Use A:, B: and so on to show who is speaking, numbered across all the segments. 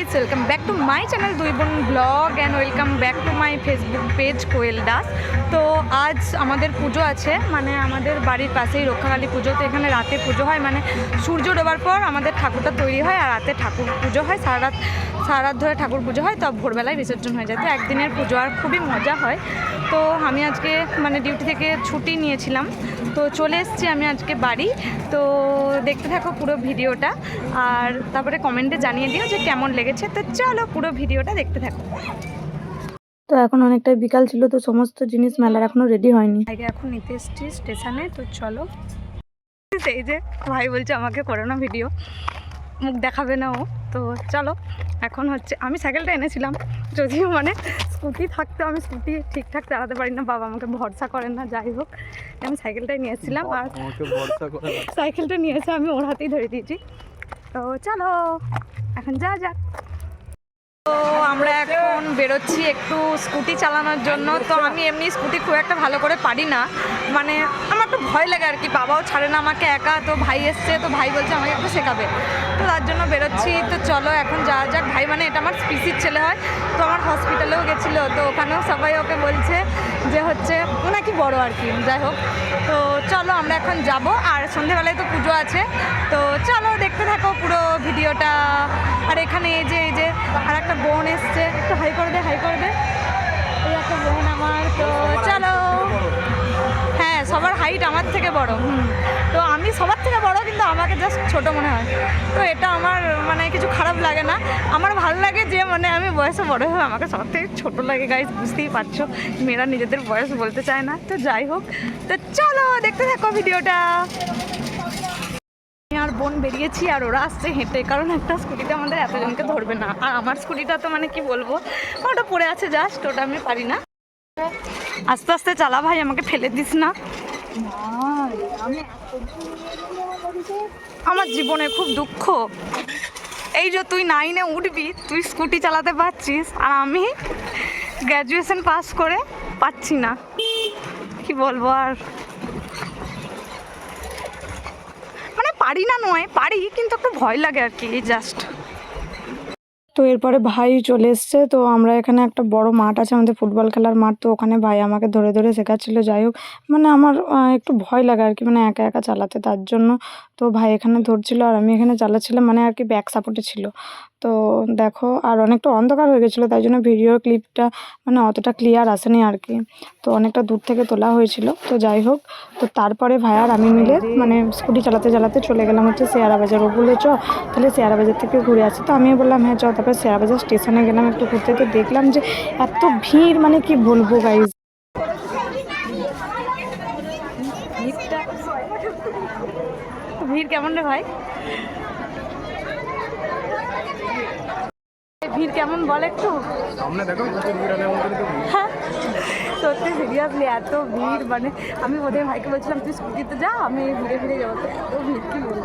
A: Guys welcome back to my channel দুই বোন blog and welcome back to my Facebook page Koyel Das তো আজ আমাদের পুজো আছে মানে আমাদের বাড়ির পাশেই রক্ষাকালী পুজো, তো এখানে রাতে পুজো হয় মানে সূর্য ডোবার পর আমাদের ঠাকুরটা তৈরি হয়, আর রাতে ঠাকুর পুজো হয়, সারা রাত সারা রাত ধরে ঠাকুর পুজো হয়, তো ভোরবেলায় বিসর্জন হয়ে যায়, তো একদিনের পুজো, আর খুবই মজা হয়। তো আমি আজকে মানে ডিউটি থেকে ছুটি নিয়েছিলাম, তো চলে এসেছি আমি আজকে বাড়ি, তো দেখতে থাকো পুরো ভিডিওটা, আর তারপরে কমেন্টে জানিয়ে দিও যে কেমন লেগেছে। তো চলো পুরো ভিডিওটা দেখতে থাকো।
B: তো এখন অনেকটাই বিকাল ছিল তো সমস্ত জিনিস মেলার এখনও রেডি হয়নি।
A: আগে এখন নিতে এসেছি স্টেশনে তো চলো। সেই যে ভাই বলছে আমাকে করো না ভিডিও মুখ দেখাবে না ও। তো চলো এখন হচ্ছে আমি সাইকেলটা এনেছিলাম। যদিও মানে স্কুটি থাকতে আমি স্কুটি ঠিকঠাক চালাতে পারি না। বাবা আমাকে ভরসা করেন না যাই হোক। আমি সাইকেলটাই নিয়েছিলাম আর। সাইকেলটা নিয়ে এসে আমি ওর হাতেই ধরে দিয়েছি। তো চলো এখন যা যাক। তো আমরা এখন বেরোচ্ছি একটু স্কুটি চালানোর জন্য। তো আমি এমনি স্কুটি খুব একটা ভালো করে পারি না। মানে আমার একটু ভয় লাগে আর কি, বাবাও ছাড়ে না আমাকে একা, তো ভাই এসছে, তো ভাই বলছে আমাকে একটু শেখাবে। তো তার জন্য বেরোচ্ছি, তো চলো এখন যা যাক। ভাই মানে এটা আমার পিসির ছেলে হয়, তো আমার হসপিটালেও গেছিল, তো ওখানেও সবাই ওকে বলছে যে হচ্ছে, ও নাকি বড় আর কি, যাই হোক। তো চলো আমরা এখন যাব, আর সন্ধেবেলায় তো পুজো আছে, তো চলো দেখতে থাকো পুরো ভিডিওটা। আর এখানে এই যে এই যে আর একটা বোন এসছে, একটু হাই করে দে, হাই করে দে। এই একটা বোন আমার, তো হাইট আমার থেকে বড় তো আমি সবার থেকে বড়, কিন্তু আমাকে জাস্ট ছোট মনে হয়। তো এটা আমার মানে কিছু খারাপ লাগে না। আমার ভালো লাগে যে মানে আমি বয়সে বড় হয়ে আমাকে সবার থেকে ছোটো লাগে গাইজ বুঝতেই পারছ। মেয়েরা নিজেদের বয়স বলতে চায় না। তো যাই হোক, তো চলো দেখতে থাকো ভিডিওটা। আর বোন বেরিয়েছি আর ওরা আসছে হেঁটে, কারণ একটা স্কুটিতে আমাদের এতজনকে ধরবে না। আর আমার স্কুটিটা তো মানে কি বলব, ওটা পড়ে আছে জাস্ট ওটা আমি পারি না। আস্তে আস্তে চালা ভাই, আমাকে ফেলে দিস না। আমার জীবনে খুব দুঃখ। এই যে তুই নাইনে উঠবি, তুই স্কুটি চালাতে পারছিস, আর আমি গ্র্যাজুয়েশন পাস করে পাচ্ছি না। কি বলব আর? মানে পারি না নয়, পারি, কিন্তু একটু ভয় লাগে আর কি জাস্ট
B: তো এরপরে ভাই চলে এসছে। তো আমরা এখানে একটা বড় মাঠ আছে, আমাদের ফুটবল খেলার মাঠ। তো ওখানে ভাই আমাকে ধরে ধরে শেখাচ্ছিল, যাই হোক। মানে আমার একটু ভয় লাগে আর কি মানে একা একা চালাতে তার জন্য। তো ভাই এখানে ধরছিল আর আমি এখানে চালাচ্ছিলাম মানে আর কি ব্যাক সাপোর্টে ছিল। তো দেখো, আর অনেকটা অন্ধকার হয়ে গেছিল, তাই জন্য ভিডিও ক্লিপটা মানে অতটা ক্লিয়ার আসেনি আর কি। তো অনেকটা দূর থেকে তোলা হয়েছিল। তো যাই হোক, তো তারপরে ভাই আর আমি মিলে মানে স্কুটি চালাতে চালাতে চলে গেলাম হচ্ছে শেয়ারা বাজার। ও বলল, চ, তাহলে শেয়ারা বাজার থেকে ঘুরে আসি। তো আমিও বললাম হ্যাঁ চ তারপরে শেয়ারা বাজার স্টেশনে গেলাম একটু ঘুরতে তো দেখলাম যে এত ভিড় মানে কি বলব গাইজ
A: ভিড় কেমন রে ভাই? ভিড় কেমন বল একটু?
C: সামনে দেখো ভিড় ভিড়।
A: হ্যাঁ, সত্যি সিরিয়াসলি এত ভিড় মানে আমি ওদের ভাইকে বলছিলাম তুই স্কুটিতে যা আমি ঘুরে ফিরে যাব। তো এত ভিড় কি বলব?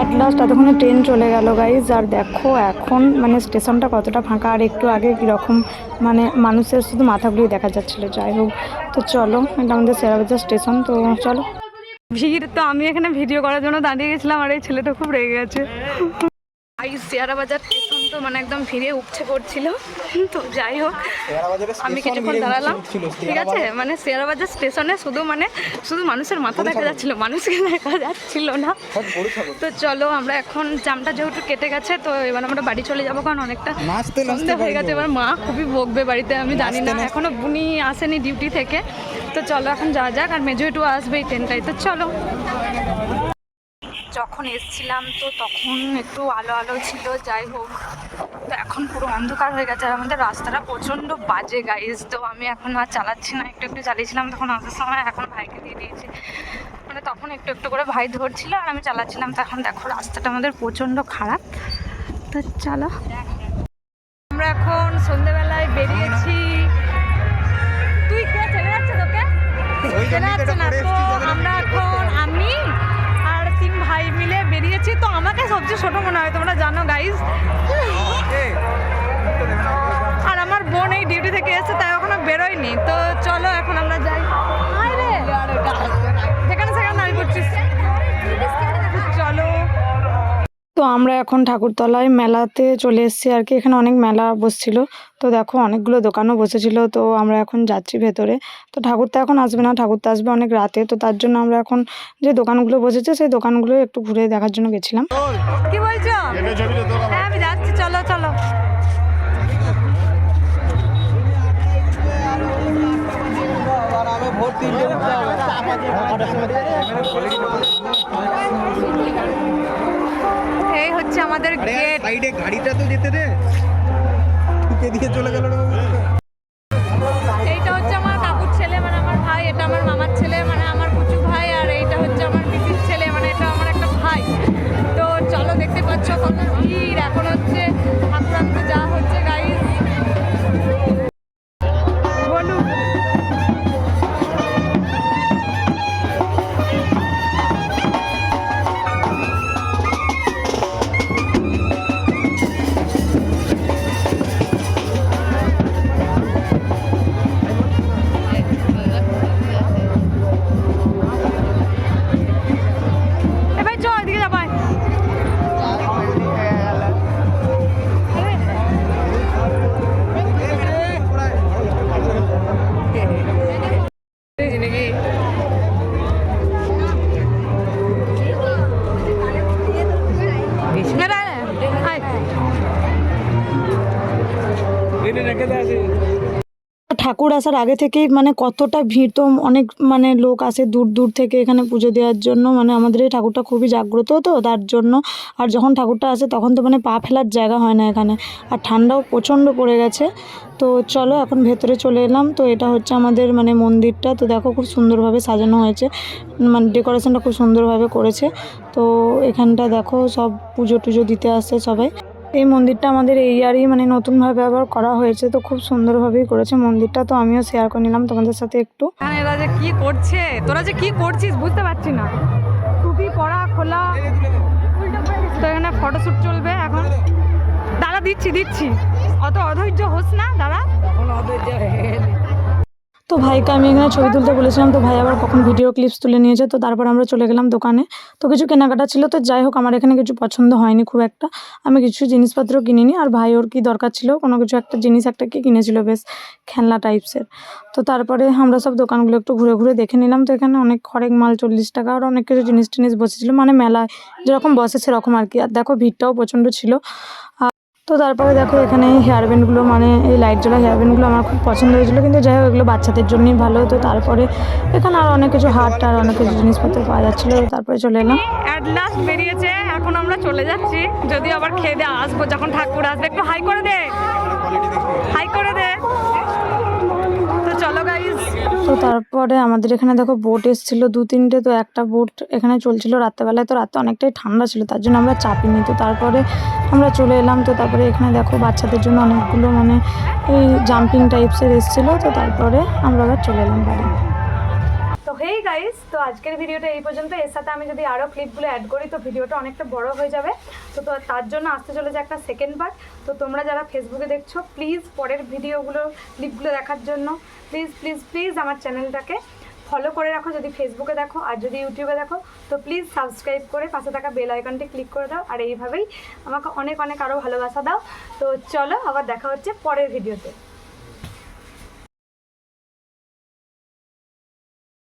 B: অ্যাট লাস্ট এতক্ষণে ট্রেন চলে গেল গাইজ আর দেখো এখন মানে স্টেশনটা কতটা ফাঁকা, আর একটু আগে কীরকম মানে মানুষের শুধু মাথাগুলি দেখা যাচ্ছিল। যাই হোক, তো চলো, এটা আমাদের সেরাবাজার স্টেশন, তো চলো।
A: ভিড়, তো আমি এখানে ভিডিও করার জন্য দাঁড়িয়ে গেছিলাম, আর এই ছেলেটা খুব রেগে গেছে। শেয়ারা বাজার তো মানে একদম ভিড়ে উপচে পড়ছিল। তো যাই হোক আমি কিছুক্ষণ দাঁড়ালাম। ঠিক আছে? মানে শেয়ারা বাজার স্টেশনে শুধু মানে শুধু মানুষের মাথা দেখা যাচ্ছিল মানুষকে দেখা যাচ্ছিল না। তো চলো আমরা এখন জামটা যেহেতু কেটে গেছে তো এবার আমরা বাড়ি চলে যাব কারণ অনেকটা সন্ধে হয়ে গেছে। এবার মা খুবই বকবে বাড়িতে আমি জানি না। এখনও বুনি আসেনি ডিউটি থেকে। তো চলো এখন যাওয়া যাক আর মেজো একটু আসবে এই ট্রেনটাই তো চলো। যখন এসছিলাম তো তখন একটু আলো আলো ছিল, যাই হোক। তো এখন পুরো অন্ধকার হয়ে গেছে আর আমাদের রাস্তাটা প্রচণ্ড বাজে গাইজ তো আমি এখন আর চালাচ্ছি না, একটু একটু চালিয়েছিলাম, তখন আসার সময় এখন ভাইকে দিয়ে দিয়েছি। মানে তখন একটু একটু করে ভাই ধরছিল আর আমি চালাচ্ছিলাম। তো এখন দেখো রাস্তাটা আমাদের প্রচণ্ড খারাপ। তো চলো। আমরা এখন সন্ধ্যেবেলায় বেরিয়েছি সবচেয়ে ছোট মনে হয়, তোমরা জানো গাইজ আর আমার বোন এই ডিউটি থেকে এসে তাই এখনও বেরোয়নি। তো চলো, এখন আমরা যাই।
B: তো আমরা এখন ঠাকুরতলায় মেলাতে চলে এসেছি আর কি এখানে অনেক মেলা বসছিল তো দেখো অনেকগুলো দোকানও বসেছিল তো আমরা এখন যাচ্ছি ভেতরে তো ঠাকুর তো এখন আসবে না ঠাকুর তো আসবে অনেক রাতে তো তার জন্য আমরা এখন যে দোকানগুলো বসেছে সেই দোকানগুলো একটু ঘুরে দেখার জন্য গেছিলাম
A: কি বলছো হ্যাঁ আমি যাচ্ছি চলো চলো এই হচ্ছে আমাদের গেট
C: সাইডে গাড়িটা তো যেতে দে। ঢুকে দিয়ে চলে গেল
A: এইটা হচ্ছে আমার কাকুর ছেলে মানে আমার ভাই এটা আমার মামার ছেলে মানে আমার কুচু ভাই আর এইটা হচ্ছে আমার পিসির ছেলে মানে এটা আমার একটা ভাই। তো চলো দেখতে পাচ্ছ কত ভিড় এখন হচ্ছে আক্রান্ত যা হচ্ছে
B: ঠাকুর আসার আগে থেকেই মানে কতটা ভিড় তো অনেক মানে লোক আসে দূর দূর থেকে এখানে পুজো দেওয়ার জন্য। মানে আমাদের এই ঠাকুরটা খুবই জাগ্রত তো তার জন্য। আর যখন ঠাকুরটা আসে তখন তো মানে পা ফেলার জায়গা হয় না এখানে। আর ঠান্ডাও প্রচণ্ড পড়ে গেছে। তো চলো এখন ভেতরে চলে এলাম। তো এটা হচ্ছে আমাদের মানে মন্দিরটা। তো দেখো খুব সুন্দরভাবে সাজানো হয়েছে। মানে ডেকোরেশনটা খুব সুন্দরভাবে করেছে। তো এখানটা দেখো সব পুজো টুজো দিতে আসছে সবাই। এই মন্দিরটা আমাদের এই ইয়ারই মানে নতুনভাবে ব্যবহার করা হয়েছে তো খুব সুন্দরভাবেই করেছে মন্দিরটা তো আমিও শেয়ার করে নিলাম তোমাদের সাথে একটু।
A: এখানে এরা যে কি করছে? তোরা যে কি করছিস বুঝতে পারছি না। টুপি পরা খোলা। তো এখানে ফটোশ্যুট চলবে এখন। দাঁড়া দিচ্ছি দিচ্ছি। অত অধৈর্য হোস না দাঁড়া
B: তো ভাইকে আমি এখানে ছবি তুলতে বলেছিলাম, তো ভাই আবার কখন ভিডিও ক্লিপস তুলে নিয়েছে, তো তারপর আমরা চলে গেলাম দোকানে। তো কিছু কেনাকাটা ছিল, তো যাই হোক, আমার এখানে কিছু পছন্দ হয়নি খুব একটা। আমি কিছু জিনিসপত্র কিনিনি, আর ভাই ওর কী দরকার ছিল, কোনো কিছু একটা জিনিস একটা কি কিনেছিল, বেশ খেলনা টাইপসের তো তারপরে আমরা সব দোকানগুলো একটু ঘুরে ঘুরে দেখে নিলাম, তো এখানে অনেক খড়েক মাল চল্লিশ টাকা, আর অনেক কিছু জিনিস টিনিস বসেছিল মানে মেলায় যেরকম বসে সেরকম আর কি। আর দেখো, ভিড়টাও প্রচণ্ড ছিল। তো তারপরে দেখো এখানে হেয়ার ব্যান্ডগুলো মানে এই লাইট জ্বলা হেয়ার ব্যান্ডগুলো আমার খুব পছন্দ হয়েছিল, কিন্তু যাই হোক এগুলো বাচ্চাদের জন্যই ভালো। তো তারপরে এখানে আর অনেক কিছু হাট আর অনেক কিছু জিনিসপত্র পাওয়া যাচ্ছিল। তারপরে চলে এলাম।
A: অ্যাট লাস্ট বেরিয়েছে, এখন আমরা চলে যাচ্ছি। যদি আবার খেয়ে দিয়ে আসব যখন ঠাকুর আসবে। একটু হাই করে দে। হাই করে দে। তো
B: তারপরে আমাদের এখানে দেখো বোট এসেছিল দু তিনটে, তো একটা বোট এখানে চলছিল রাত্রেবেলায়। তো রাতে অনেকটাই ঠান্ডা ছিল, তার জন্য আমরা চাপিনি তো তারপরে আমরা চলে এলাম, তো তারপরে এখানে দেখো বাচ্চাদের জন্য অনেকগুলো মানে এই জাম্পিং টাইপসের এসেছিল। তো তারপরে আমরা আবার চলে এলাম বাড়ি।
A: হেই গাইস তো আজকের ভিডিওটা এই পর্যন্ত। এর সাথে আমি যদি আরও ক্লিপগুলো অ্যাড করি, তো ভিডিওটা অনেকটা বড় হয়ে যাবে। তো তার জন্য আসতে চলেছে একটা সেকেন্ড পার্ট তো তোমরা যারা ফেসবুকে দেখছ প্লিজ পরের ভিডিওগুলো ক্লিপগুলো দেখার জন্য প্লিজ প্লিজ প্লিজ আমার চ্যানেলটাকে ফলো করে রাখো। যদি ফেসবুকে দেখো আর যদি ইউটিউবে দেখো, তো প্লিজ সাবস্ক্রাইব করে পাশে থাকা বেল আইকনটি ক্লিক করে দাও। আর এইভাবেই আমাকে অনেক অনেক আরও ভালোবাসা দাও। তো চলো আবার দেখা হচ্ছে পরের ভিডিওতে।